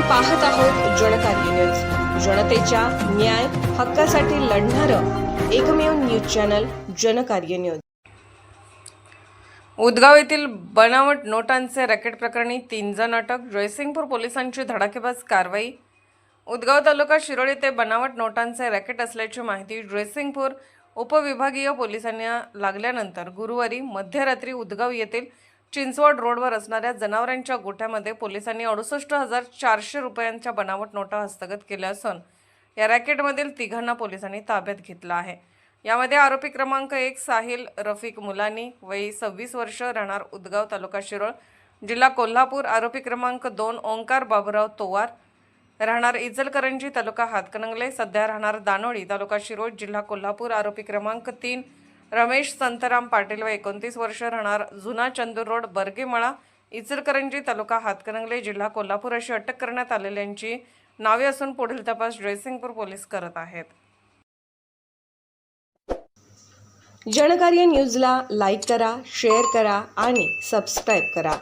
पाहत आहोत जनकार्य न्यूज. जनतेच्या न्याय हक्कासाठी लढणारं एकमेव news channel Jankarya news. Udgaon येथील बनावट नोटांचे रॅकेट प्रकरणी तीन जण अटक. जयसिंगपूर पोलिसांची धडाकेबाज कारवाई. उदगाव तालुका शिरोळ येथे बनावट नोटांचे रॅकेट असल्याची माहिती जयसिंगपूर उपविभागीय पोलिसांना लागल्यानंतर गुरुवारी मध्यरात्री उदगाव येथील चिंचवड रोडवर असणाऱ्या जनावरांच्या गोठ्यामध्ये पोलिसांनी अडुसष्ट हजार चारशे रुपयांच्या बनावट नोटा हस्तगत केल्या असून या रॅकेटमधील तिघांना पोलिसांनी ताब्यात घेतलं आहे. यामध्ये आरोपी क्रमांक एक साहिल रफिक मुलानी वयी सव्वीस वर्ष राहणार उदगाव तालुका शिरोळ जिल्हा कोल्हापूर. आरोपी क्रमांक दोन ओंकार बाबुराव तोवार राहणार इचलकरंजी तालुका हातकणंगले सध्या राहणार दानोळी तालुका शिरोळ जिल्हा कोल्हापूर. आरोपी क्रमांक तीन रमेश संतराम पाटील व एकोणतीस वर्ष राहणार जुना चंदूर रोड बर्गेमळा इचलकरंजी तालुका हातकणंगले जिल्हा कोल्हापूर अशी अटक करण्यात आलेल्यांची नावे असून पुढील तपास जयसिंगपूर पोलीस करत आहेत. जनकार्य न्यूजला लाईक करा शेअर करा आणि सबस्क्राईब करा.